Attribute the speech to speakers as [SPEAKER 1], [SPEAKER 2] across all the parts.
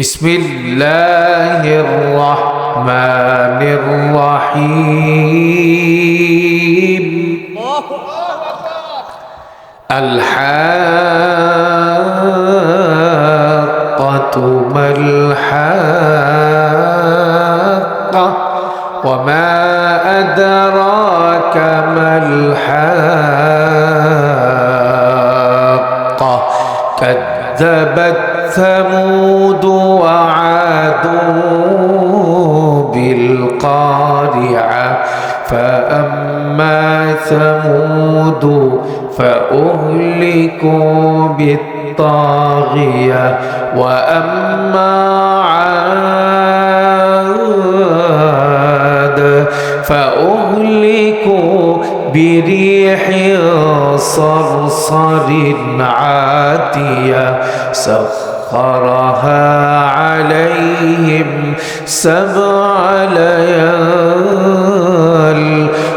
[SPEAKER 1] بسم الله الرحمن الرحيم الحاقة ما الحاقة وما أدراك ما الحاقة كذبت ثمود وعاد بالقارعة فأما ثمود فأهلكوا بالطاغية وأما عاد فأهلكوا بريح صرصر عاتية. سخرها عليهم سبع ليال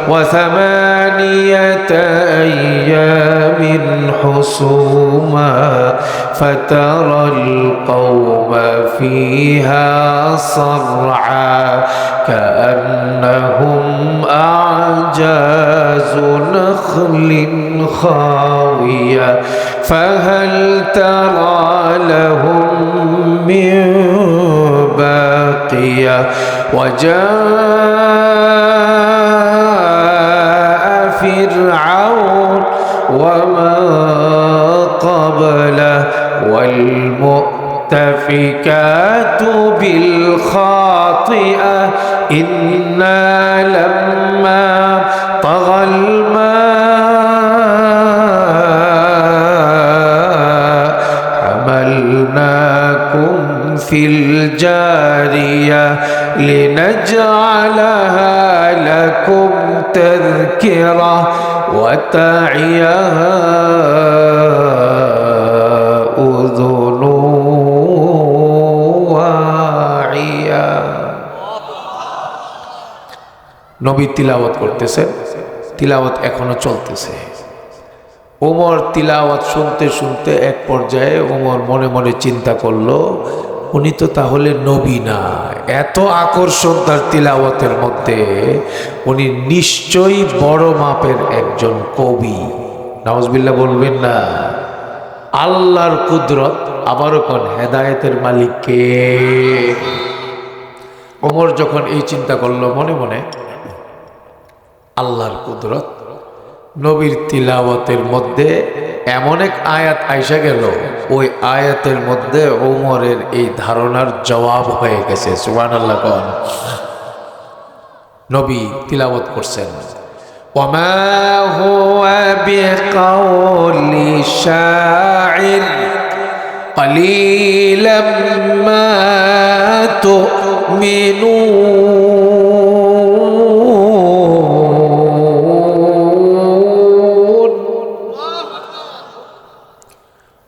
[SPEAKER 1] وثمانية أيام. حسوما فترى القوم فيها صرعا كأنهم أعجاز نخل خاوية فهل ترى لهم من باقية وجاء فرعون وما قبله والمؤتفكات بالخاطئة إنا لما طغى الماء حملناكم في الجارية لنجعلها لكم تذكرة وتعيها أذن واعية নবী তিলাওয়াত করতেছেন তিলাওয়াত এখনো চলতেছে ওমর তিলাওয়াত শুনতে শুনতে এক পর্যায়ে ওমর মনে মনে চিন্তা করলো উনি তো তাহলে নবী না এত আকর্ষণ তার তিলাওয়াতের মধ্যে। উনি নিশ্চয়ই বড় মাপের একজন কবি। নওয়াজবিল্লা বলবেন না। আল্লাহর কুদরত আবারও কোন হেদায়েতের মালিককে? ওমর যখন এই চিন্তা করল, মনে মনে আল্লাহর কুদরত নবীর তিলাওয়াতের মধ্যে এমন এক আয়াত আইসা গেল। ওই আয়াতের মধ্যে ওমরের এই ধারণার জবাব হয়ে গেছে সুবান আল্লাহ কন নবী তিলাওয়াত করছেন وما هو بقول شاعر قليلا ما تؤمنون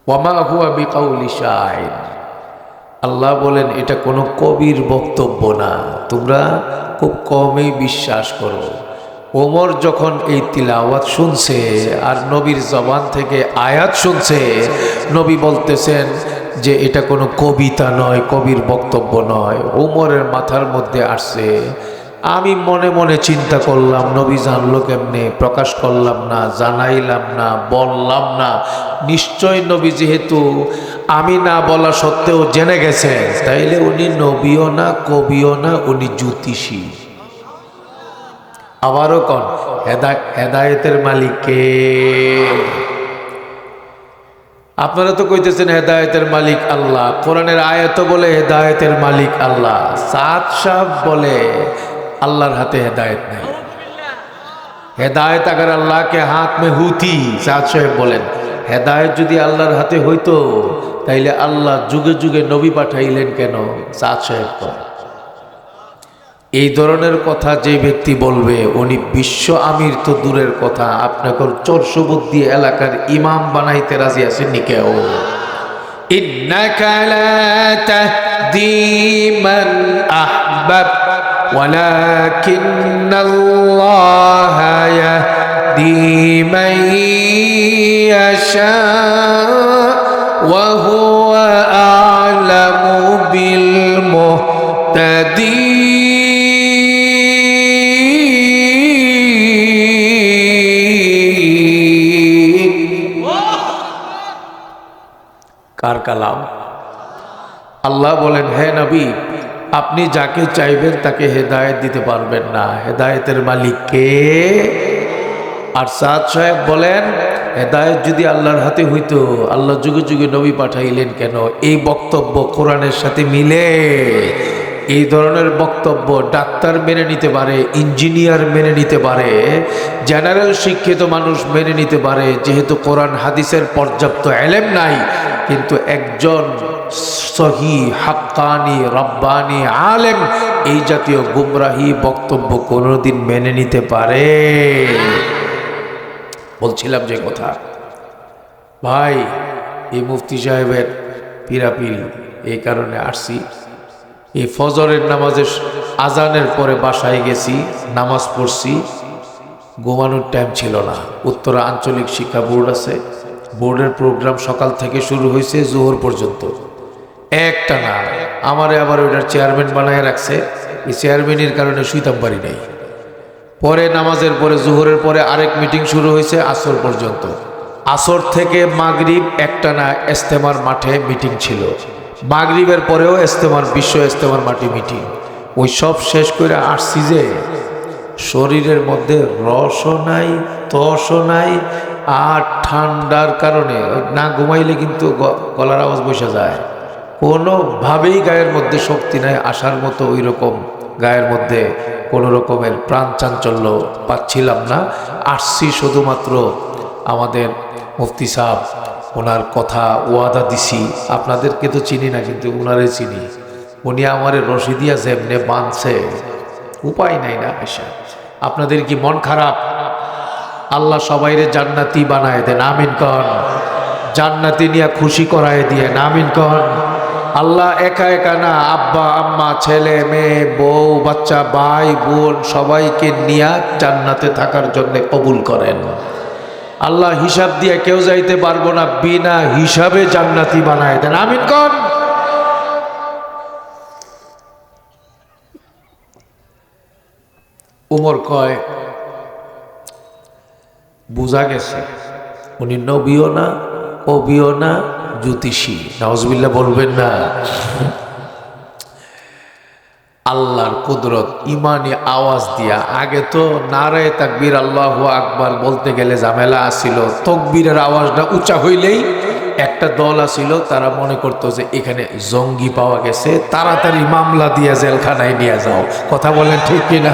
[SPEAKER 1] ওয়ামা হুয়া বিকাউলি শাইর আল্লাহ বলেন, এটা কোনো কবির বক্তব্য না। তোমরা খুব কমই বিশ্বাস করো। ওমর যখন এই তিলাওয়াত শুনছে আর নবীর জবান থেকে আয়াত শুনছে, নবী বলতেছেন যে এটা কোনো কবিতা নয়, কবির বক্তব্য নয়। ওমরের মাথার মধ্যে আসছে আমি মনে মনে চিন্তা করলাম, নবী জানলো কেমনে? প্রকাশ করলাম না, জানাইলাম না, বললাম না। নিশ্চয় নবী যেহেতু আমি না বলা সত্ত্বেও জেনে গেছেন, তাইলে উনি নবীও না, কবিও না, উনি জ্যোতিষী। আবারও কন, হেদা- হেদায়েতের মালিককে আপনারা তো কইতেছেন হেদায়েতের মালিক আল্লাহ, কোরআনের আয়াত বলে হেদায়েতের মালিক আল্লাহ, সাত সাহ বলে আল্লাহর হাতে হেদায়েত নেই হেদায়েত আগার আল্লাহ কে হাত মে হুতি সাদ সাহেব বলেন হেদায়েত যদি আল্লাহর হাতে হইতো তাইলে আল্লাহ যুগে যুগে নবী পাঠাইলেন কেন সাদ সাহেব কয় এই ধরনের কথা যে ব্যক্তি বলবে উনি বিশ্ব আমির তো দূরের কথা আপনাকে চর্ষবুদ্ধি এলাকার ইমাম বানাইতে রাজি আছেননি কেউ إنك لا تهدي من أحببت ولكن الله يهدي من يشاء وهو أعلم بالمهتدين কার কালাম আল্লাহ বলেন হে নবী আপনি যাকে চাইবেন তাকে হেদায়েত দিতে পারবেন না। হেদায়েতের মালিক কে? আর সাদ সাহেব বলেন, হেদায়েত যদি আল্লাহর হাতে হইতো, আল্লাহ যুগে যুগে নবী পাঠাইলেন কেন? এই বক্তব্য কোরআনের সাথে মিলে। এই ধরনের বক্তব্য ডাক্তার মেনে নিতে পারে, ইঞ্জিনিয়ার মেনে নিতে পারে, জেনারেল শিক্ষিত মানুষ মেনে নিতে পারে। যেহেতু কোরআন হাদিসের পর্যাপ্ত এলেম নাই, কিন্তু একজন সহি হাক্কানি রব্বানি আলেম। এই জাতীয় গুমরাহি বক্তব্য কোনোদিন মেনে নিতে পারে। বলছিলাম যে কথা, ভাই, এই মুফতি সাহেবের পিরাপিল এই কারণে আসছি। এই ফজরের নামাজের আজানের পরে বাসায় গেছি, নামাজ পড়ছি। ঘুমানোর টাইম ছিল না। উত্তরা আঞ্চলিক শিক্ষা বোর্ড আছে। বোর্ডের প্রোগ্রাম সকাল থেকে শুরু হয়েছে, জোহর পর্যন্ত। একটা না। আমারে আবার ওইটার চেয়ারম্যান বানায় রাখছে। এই চেয়ারম্যানের কারণে শুইতাম পারি নাই। পরে নামাজের পরে, জোহরের পরে আরেক মিটিং শুরু হয়েছে আসর পর্যন্ত। আসর থেকে মাগরিব একটা না এস্তেমার মাঠে মিটিং ছিল। মাগরিবের পরেও এস্তেমার বিশ্ব এস্তেমার মাঠে মিটিং। ওই সব শেষ করে আসছি যে, শরীরের মধ্যে রসও নাই, তসও নাই, আর ঠান্ডার কারণে, না ঘুমাইলে কিন্তু গলার আওয়াজ বসে যায়। কোনোভাবেই গায়ের মধ্যে শক্তি নাই আসার মতো ওই রকম গায়ের মধ্যে কোনো রকমের প্রাণ চাঞ্চল্য পাচ্ছিলাম না। আসছি শুধুমাত্র আমাদের মুফতি সাহেব, ওনার কথা ওয়াদা দিছি। আপনাদেরকে তো চিনি না, কিন্তু ওনারে চিনি। উনি আমারে রশিদিয়া যেমনে বাঁধছে, উপায় নাই না আয়সা আপনাদের কি মন খারাপ? আল্লাহ সবাইরে জান্নাতি বানায় দেন, আমিন কন। জান্নাতি নিয়ে খুশি করায় দিয়ে আমিন কন। আল্লাহ একা একা না, আব্বা, আম্মা, ছেলে, মেয়ে, বউ, বাচ্চা, ভাই, বোন সবাইকে নিয়ে জান্নাতে থাকার জন্য কবুল করেন। আল্লাহ হিসাব দিয়ে কেউ যাইতে পারব না, বিনা হিসাবে জান্নাতি বানায় দেন। আমিন কন? উমর কয়, বোঝা গেছে, উনি নবীও না, কবিও না জ্যোতিষী নওয়াজবিল্লা বলবেন না। আল্লাহর কুদরত, ইমানি আওয়াজ দিয়া। আগে তো নারায় তাকবীর আল্লাহ আকবার বলতে গেলে ঝামেলা আসছিল তকবীরের আওয়াজটা উঁচা হইলেই একটা দল আসিল তারা মনে করতো যে এখানে জঙ্গি পাওয়া গেছে, তাড়াতাড়ি মামলা দিয়া জেলখানায় নিয়ে যাও। কথা বলেন ঠিক কিনা?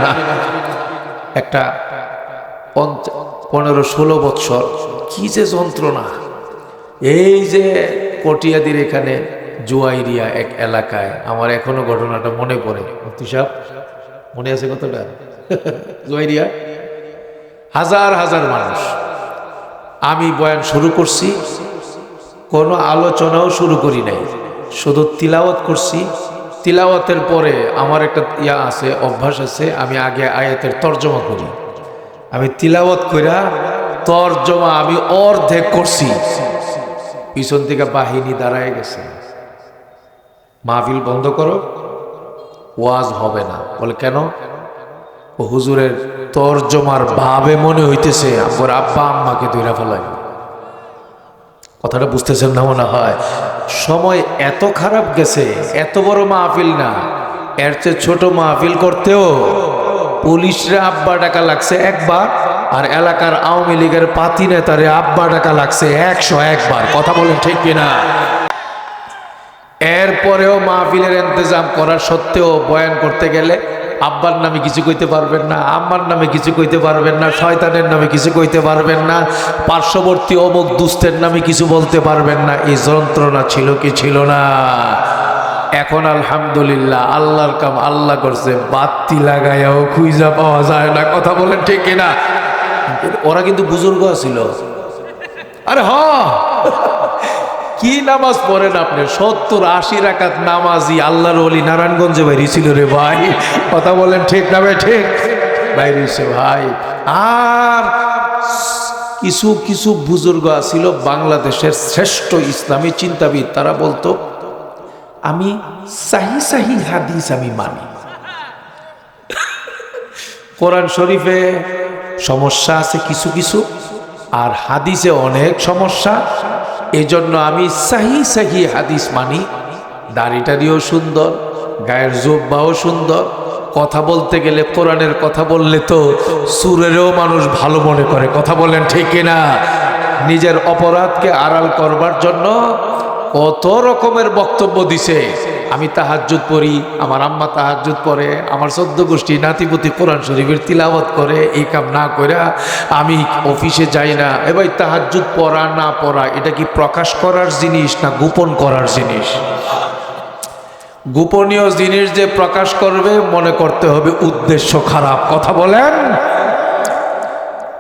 [SPEAKER 1] একটা পনেরো, ষোলো বৎসর, কি যে যন্ত্রণা। এই যে কটিয়াদির এখানে জুয়াইরিয়া এক এলাকায়। আমার এখনও ঘটনাটা মনে পড়ে। মুফতি সাহেব, মনে আছে কতটা জুয়াইরিয়া? হাজার হাজার মানুষ। আমি বয়ান শুরু করছি, কোনো আলোচনাও শুরু করি নাই। শুধু তিলাওয়াত করছি। তিলাওয়াতের পরে আমার একটা ইয়া আছে, অভ্যাস আছে, আমি আগে আয়াতের তর্জমা করি। আমি তিলাওয়াত কইরা তর্জমা আমি অর্ধেক করছি। পিছন থেকে বাহিনী দাঁড়ায় গেছে। মাহফিল বন্ধ করো, ওয়াজ হবে না। বলে, কেন? হুজুরের তর্জমার ভাবে মনে হইতেছে, আমার আব্বা আম্মাকে দৈরা ফেলাই। কথাটা বুঝতেছেন না মনে হয়? সময় এত খারাপ গেছে, এত বড় মাহফিল না। এর চেয়ে ছোট মাহফিল করতেও পুলিশরা আব্বা টাকা লাগছে একবার। আর এলাকার আওয়ামী লীগের পাতি নেতারে আব্বা টাকা লাগছে একশো একবার। কথা বলেন ঠিক কিনা? এরপরেও মাহফিলের ইন্তজাম করার সত্ত্বেও বয়ান করতে গেলে আব্বার নামে কিছু কইতে পারবেন না, আম্মার নামে কিছু কইতে পারবেন না, শয়তানের নামে কিছু কইতে পারবেন না, পার্শ্ববর্তী অমুক দুস্থের নামে কিছু বলতে পারবেন না, এই যন্ত্রণা ছিল কি ছিল না? এখন আলহামদুলিল্লাহ আল্লাহর কাম আল্লাহ করছে, বাতি লাগাইয়াও খুঁজা পাওয়া যায় না, কথা বলেন ঠিক কিনা? ওরা কিন্তু বুজুর্গ ছিল। আরে হ। কি নামাজ পড়েন আপনি? সত্তর, আশি রাকাত নামাজি, আল্লাহর অলি নারায়ণগঞ্জে বাইরে ছিল রে ভাই। কথা বলেন ঠিক না ভাই? ঠিক। বাইরে ভাই। আর কিছু কিছু বুজুর্গ ছিল বাংলাদেশের শ্রেষ্ঠ ইসলামী চিন্তাবিদ। তারা বলতো, আমি সাহি সাহি হাদিস আমি মানি। কোরআন শরীফে সমস্যা আছে কিছু কিছু, আর হাদিসে অনেক সমস্যা। এজন্য আমি সাহি সাহি হাদিস মানি। দাড়িটারিও সুন্দর, গায়ের জোব্বাও সুন্দর। কথা বলতে গেলে কোরআনের কথা বললে তো সুরেরও মানুষ ভালো মনে করে। কথা বলেন ঠিক না নিজের অপরাধকে আড়াল করবার জন্য কত রকমের বক্তব্য দিছে। আমি তাহাজ্জুদ পড়ি, আমার আম্মা তাহাজ্জুদ পড়ে, আমার সদ্য গোষ্ঠী নাতিপতি কোরআন শরীফের তিলাবত করে, এই কাম না করে আমি অফিসে যাই না। এবার তাহাজ্জুদ পড়া না পড়া, এটা কি প্রকাশ করার জিনিস না গোপন করার জিনিস? গোপনীয় জিনিস যে প্রকাশ করবে, মনে করতে হবে উদ্দেশ্য খারাপ। কথা বলেন?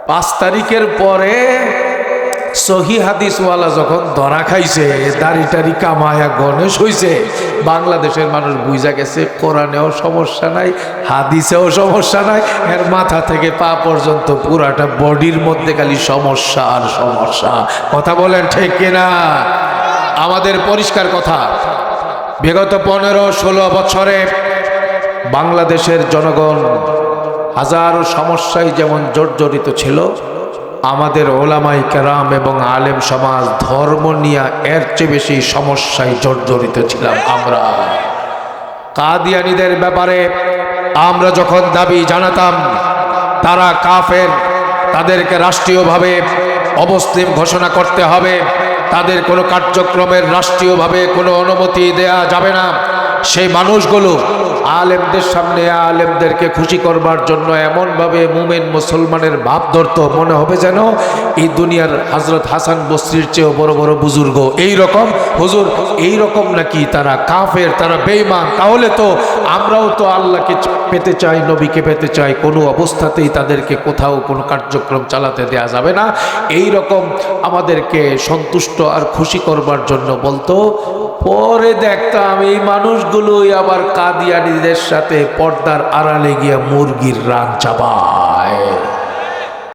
[SPEAKER 1] পাঁচ তারিখের পরে সহি হাদিসওয়ালা যখন ধরা খাইছে, দাড়ি টাড়ি কামায়া গণেশ হইছে, বাংলাদেশের মানুষ বুঝা গেছে, কোরআনেও সমস্যা নাই, হাদিসেও সমস্যা নাই, এর মাথা থেকে পা পর্যন্ত পুরাটা বডির মধ্যে খালি সমস্যা আর সমস্যা। কথা বলেন ঠিক কিনা? আমাদের পরিষ্কার কথা, বিগত পনেরো ষোলো বছরে বাংলাদেশের জনগণ হাজারো সমস্যায় যেমন জর্জরিত ছিল আমাদের ওলামাই কেরাম এবং আলেম সমাজ ধর্ম নিয়ে এর চেয়ে বেশি সমস্যায় জর্জরিত ছিলাম আমরা। কাদিয়ানিদের ব্যাপারে আমরা যখন দাবি জানাতাম, তারা কাফের, তাদেরকে রাষ্ট্রীয়ভাবে অবস্থিম ঘোষণা করতে হবে, তাদের কোনো কার্যক্রমের রাষ্ট্রীয়ভাবে কোনো অনুমতি দেয়া যাবে না। সেই মানুষগুলো আলেমদের সামনে আলেমদেরকে খুশি করবার জন্য এমনভাবে মুমেন মুসলমানের ভাব ধরত। মনে হবে যেন এই দুনিয়ার হজরত হাসান বস্রির চেয়েও বড় বড় বুজুর্গ। এই রকম হুজুর এই রকম নাকি তারা কাফের, তারা বেইমান তাহলে তো আমরাও তো আল্লাহকে পেতে চাই, নবীকে পেতে চাই, কোনো অবস্থাতেই তাদেরকে কোথাও কোনো কার্যক্রম চালাতে দেয়া যাবে না। এই রকম আমাদেরকে সন্তুষ্ট আর খুশি করবার জন্য বলতো, পরে দেখতাম এই মানুষগুলোই আবার কাদিয়ানিদের সাথে পর্দার আড়ালে গিয়া মুরগির রান চাবা